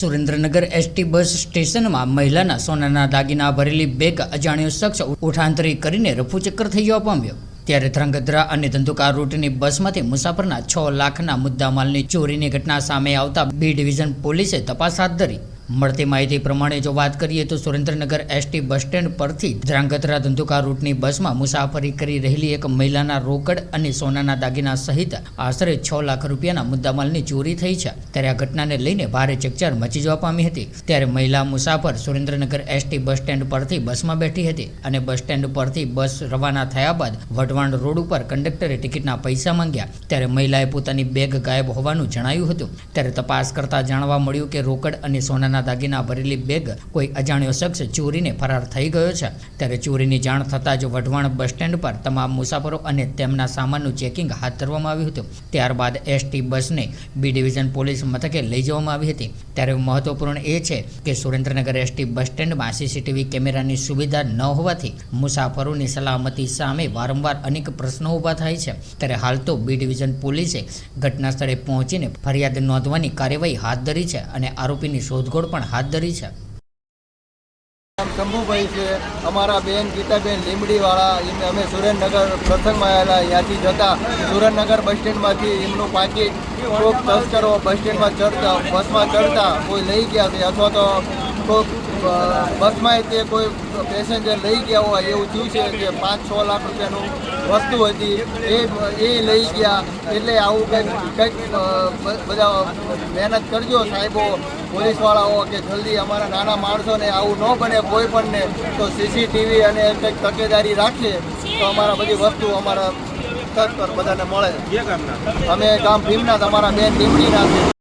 Surendranagar ST બસ સ્ટેશનમાં મહિલાના સોનાના દાગીના ભરેલી બેગ અજાણ્યો શખ્સ ઉઠાંતરી કરીને રફુચક્કર થઈ જવા પામ્યો ત્યારે ધ્રાંગધ્રા અને ધંધુકા રૂટની બસમાંથી મુસાફરના છ લાખના મુદ્દામાલની ચોરીની ઘટના સામે આવતા બી ડિવિઝન પોલીસે તપાસ હાથ ધરી. મળતી માહિતી પ્રમાણે જો વાત કરીએ તો સુરેન્દ્રનગર એસટી બસ સ્ટેન્ડ પરથી ધ્રાંગધ્રા ધંધુકા રૂટની બસમાં મુસાફરી કરી રહેલી એક મહિલાના રોકડ અને સોનાના દાગીના સહિત આશરે છ લાખ રૂપિયાના મુદ્દામાલની ચોરી થઈ છે. ત્યારે આ ઘટનાને લઈને ભારે ચકચાર મચી જવા પામી હતી. ત્યારે મહિલા મુસાફર સુરેન્દ્રનગર એસટી બસ સ્ટેન્ડ પરથી બસમાં બેઠી હતી અને બસ સ્ટેન્ડ પરથી બસ રવાના થયા બાદ વઢવાણ રોડ ઉપર કંડક્ટરે ટિકિટના પૈસા માંગ્યા. ત્યારે મહિલાએ પોતાની બેગ ગાયબ હોવાનું જણાયું હતું. ત્યારે તપાસ કરતા જાણવા મળ્યું કે રોકડ અને સોનાના દાગીના ભરેલી બેગ કોઈ અજાણ્યો શખ્સ ચોરીને ફરાર થઈ ગયો છે. ત્યારે ચોરીની જાણ થતાં જ વઢવાણ બસ સ્ટેન્ડ પર તમામ મુસાફરો અને તેમના સામાનનું ચેકિંગ હાથ ધરવામાં આવ્યું હતું. ત્યારબાદ એસટી બસને બી ડિવિઝન પોલીસ મથકે લઈ જવામાં આવી હતી. ત્યારે મહત્વપૂર્ણ એ છે કે સુરેન્દ્રનગર એસટી બસ સ્ટેન્ડમાં સીસીટીવી કેમેરાની સુવિધા ન હોવાથી મુસાફરોની સલામતી સામે વારંવાર અનેક પ્રશ્નો ઊભા થાય છે. ત્યારે હાલ તો બી ડિવિઝન પોલીસે ઘટના સ્થળે પહોંચીને ફરિયાદ નોંધવાની કાર્યવાહી હાથ ધરી છે અને આરોપીની શોધખોળ પણ હાથ ધરી છે. શંભુભાઈ છે. અમારા બેન, ગીતાબેન લીમડીવાળા અમે સુરેન્દ્રનગર પ્રસંગમાં આવેલા, ત્યાંથી જતા સુરેન્દ્રનગર બસ સ્ટેન્ડમાંથી એમનું પાકીટ કોઈક તસ્કરો બસ સ્ટેન્ડમાં ચડતા, બસમાં ચડતા, કોઈ લઈ ગયા છે અથવા તો અ, બસમાં તે કોઈ પેસેન્જર લઈ ગયા હોય એવું થયું છે કે પાંચ છ લાખ રૂપિયાનું વસ્તુ હતી એ એ લઈ ગયા એટલે આવું કંઈક કંઈક બધા મહેનત કરજો સાહેબો પોલીસવાળાઓ કે જલ્દી અમારા નાના માણસોને આવું ન બને કોઈ પણને તો સીસીટીવી અને કંઈક તકેદારી રાખીએ તો અમારા બધી વસ્તુ અમારા તક પર બધાને મળે. અમે ગામ ભીમના તમારા બેન ટીમડીના છે